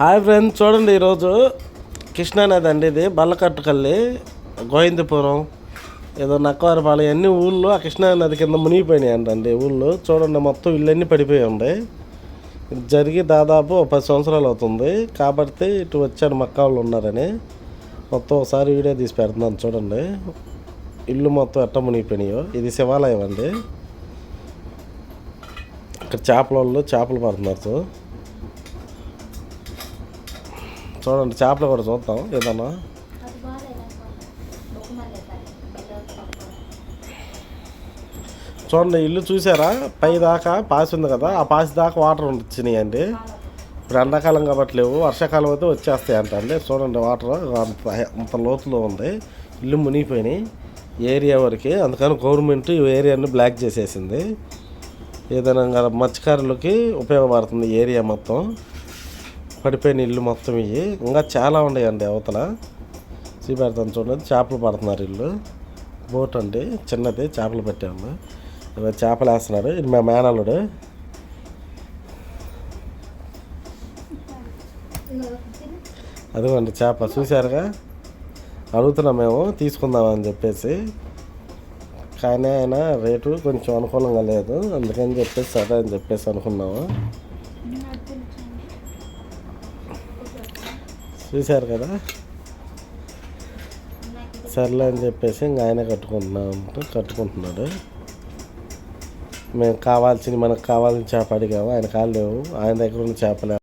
Hi friends చూడండి ఈరోజు కృష్ణానది అండి ఇది బల్లకట్టుకల్లి గోవిందపురం ఏదో నక్కవారిపాలెం అన్ని ఊళ్ళో ఆ కృష్ణానది కింద మునిగిపోయినాయి అండి ఊళ్ళో. చూడండి మొత్తం ఇళ్ళన్నీ పడిపోయి ఉన్నాయి ఇది జరిగి దాదాపు పది సంవత్సరాలు అవుతుంది. కాబట్టి ఇటు వచ్చాను మక్క వాళ్ళు ఉన్నారని. మొత్తం ఒకసారి వీడియో తీసి పెడుతున్నాను చూడండి. ఇల్లు మొత్తం ఎట్ట మునిగిపోయినాయో. ఇది శివాలయం అండి. ఇక్కడ చేపల వాళ్ళు చేపలు పడుతున్నారు. చూడండి చేపలు కూడా చూద్దాం ఏదన్నా. చూడండి ఇల్లు చూసారా? పై దాకా పాసి ఉంది కదా ఆ పాసి దాకా వాటర్ వచ్చినాయి అండి. ఇప్పుడు ఎండాకాలం కాబట్టి లేవు వర్షాకాలం అయితే వచ్చేస్తాయి అంట అండి చూడండి వాటర్ అంత అంత లోతులో ఉంది. ఇల్లు మునిగిపోయినాయి ఏరియా వరకు. అందుకని గవర్నమెంట్ ఈ ఏరియాని బ్లాక్ చేసేసింది. ఏదైనా మత్స్యకారులకి ఉపయోగపడుతుంది ఈ ఏరియా మొత్తం. పడిపోయిన ఇల్లు మొత్తం ఇవి ఇంకా చాలా ఉన్నాయండి అవతల. చూపెడతాను చూడండి. చేపలు పడుతున్నారు ఇల్లు. బోట్ అండి. చిన్నది. చేపలు పెట్టాము. ఇలా చేపలు వేస్తున్నాడు. ఇది మా మేనల్లుడు. అదిగోండి చేప. చూశారుగా? అడుగుతున్నాం మేము. తీసుకుందామని చెప్పేసి. కానీ ఆయన రేటు కొంచెం అనుకూలంగా లేదు. అందుకని చెప్పేసి సరే అని చెప్పేసి అనుకున్నాము. చూశారు కదా? సర్లే అని చెప్పేసి ఇంక ఆయన కట్టుకుంటున్నాం అంటే కట్టుకుంటున్నాడు. మేము కావాల్సిన మనకు కావాల్సిన చేప అడిగాము. ఆయన కాలేవు ఆయన దగ్గర ఉన్న చేపలే